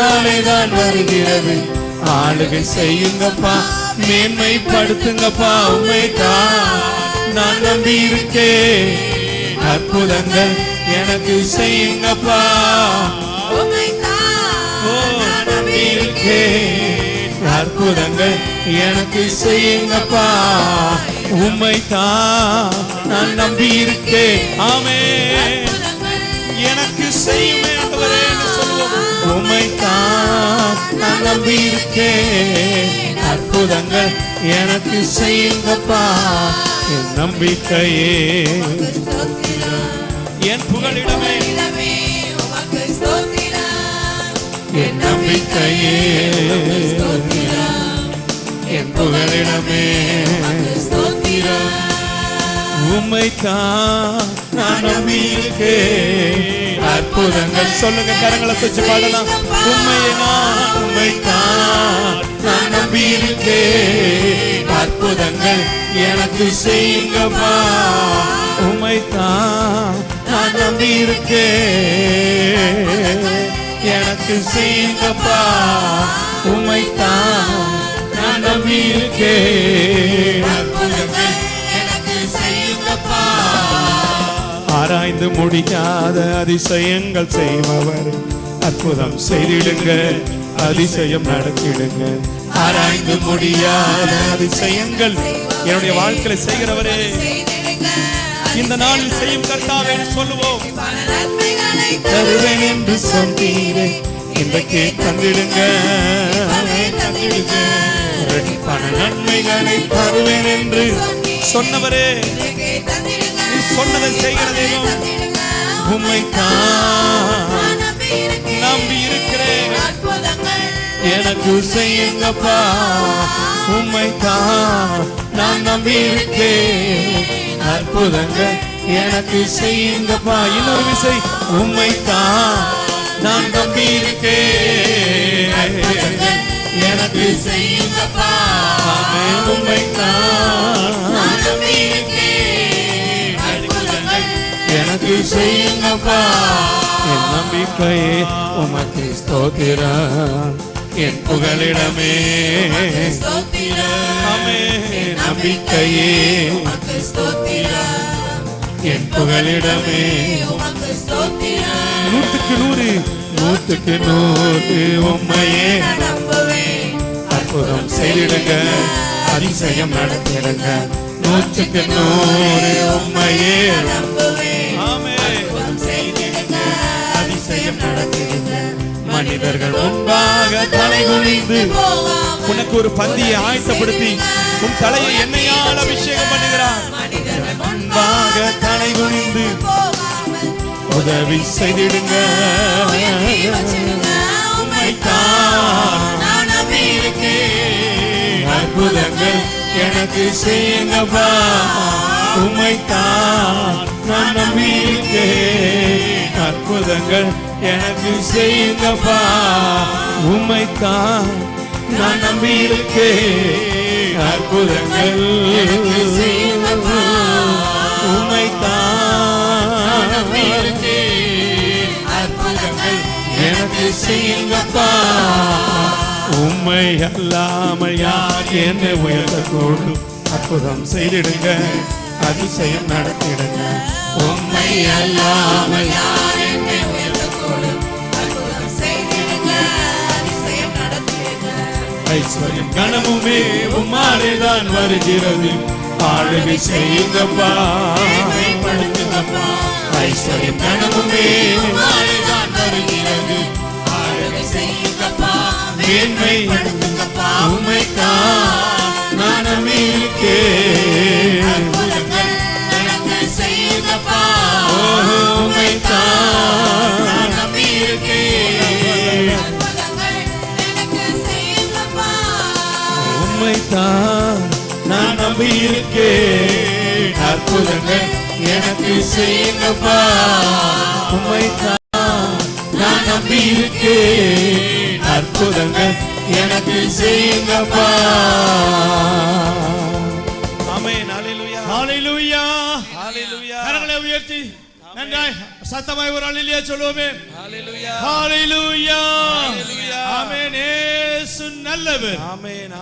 உம்மாலே தான் வருகிறது. ஆளுகை செய்யுங்கப்பா மேன்மைப்படுத்துங்கப்பா உம்மை தான் நான் நம்பி இருக்கேன். அற்புதங்கள் எனக்கு செய்யுங்கப்பா. அற்புதங்கள் எனக்கு செய்யுங்கப்பா. உம்மை தான் நான் நம்பி இருக்கேன். ஆமே எனக்கு செய்யுமே. நம்பி இருக்கேன் அற்புதங்கள் எனக்கு செய்யுங்கப்பா. என் நம்பிக்கையே. என் புகழிடமே. என் நம்பிக்கையே. என் புகழிடமே. உம்மை நான் நம்பி இருக்கேன் அற்புதங்கள் சொல்லுங்க கரங்களை சுச்சு பாடலாம். உண்மையை நான் உண்மை நான் நம்பி இருக்கேன் அற்புதங்கள் எனக்கு செய்யுங்கப்பா. உண்மைத்தான் நான் நம்பி இருக்கேன் எனக்கு செய்யுங்கப்பா. உண்மைத்தான் நான் நம்பி இருக்கேன் ஆராய்ந்து முடியாத அதிசயங்கள் செய்பவர். அற்புதம் செய்திடுங்க அதிசயம் நடத்திடுங்க. ஆராய்ந்து முடியாத அதிசயங்கள் என்னுடைய வாழ்க்கையில செய்கிறவரே. இந்த நாளில் செய்யும் கர்த்தாவே சொல்லுவோம். தருவேன் என்று சொன்னீரே. இன்றைக்கே தந்திடுங்க. தந்திடுங்க பண நன்மைகளை தருவேன் என்று சொன்னவரே. சொன்னதை செய்கிற தெய்வம். உம்மை தான் நம்பி இருக்கிறேன் எனக்கு செய்யுங்கப்பா உம்மை தான் நான் நம்பி இருக்கேன் அற்புதங்கள் எனக்கு செய்யுங்கப்பா. இன்னொரு விசை. உம்மை தான் நான் நம்பி இருக்கேன் எனக்கு செய்யுங்கப்பா. ஆமென். உம்மை தான் நான் என் நம்பிக்கையே உமக்கு ஸ்தோத்திரம். என் புகழிடமே. என் நம்பிக்கையே என் புகழிடமே. நூற்றுக்கு நூறு. நூற்றுக்கு நூறு உண்மையே அற்புதம் செய்திடுங்க. அதிசயம் நடத்திடுங்க. நூற்றுக்கு நூறு உண்மையே நடத்திடுங்க. மனிதர்கள் முன்பாக தலை குனிந்து உனக்கு ஒரு பந்தியை ஆயத்தப்படுத்தி உன் தலையை எண்ணெயால் அபிஷேகம் பண்ணுகிறார். முன்பாக தலை குனிந்து உதவி செய்திடுங்க. அற்புதங்கள் எனக்கு செய்யுங்கப்பா. உம்மைத்தான் நான் நம்பியிருக்கேன் அற்புதங்கள் எனக்கு செய்யுங்கப்பா உம்மைத்தான் நான் நம்பியிருக்கேன். அற்புதங்கள் எனக்கு செய்யுங்கப்பா உம்மைத்தான் அற்புதங்கள் எனக்கு செய்யுங்கப்பா உம்மை அல்லாமல் யார் என்னை உயர்த்தக்கூடும் அற்புதம் செய்திடுங்க அதிசயம் நடத்திடுங்க உண்மை அல்லாமல் யார் ஐஸ்வர்யம் கனமுமே உம்மாலே தான் வருகிறது. ஆளுகை செய்யுங்கப்பா. ஐஸ்வர்யம் கனமுமே உம்மாலே தான் வருகிறது. ஆளுகை செய்யுங்கப்பா. மேன்மை உம்மை தான் நான் நம்பி இருக்கேன் அற்புதங்கள் எனக்கு செய்யுங்கப்பா உம்மைத்தான் நான் நம்பி இருக்கேன் அற்புதங்கள் எனக்கு செய்யுங்கப்பா உயர்த்தி நன்றாய். சத்தமாய் ஒரு அல்லேலூயா சொல்லுவோமே. நல்லவர். ஆமென்.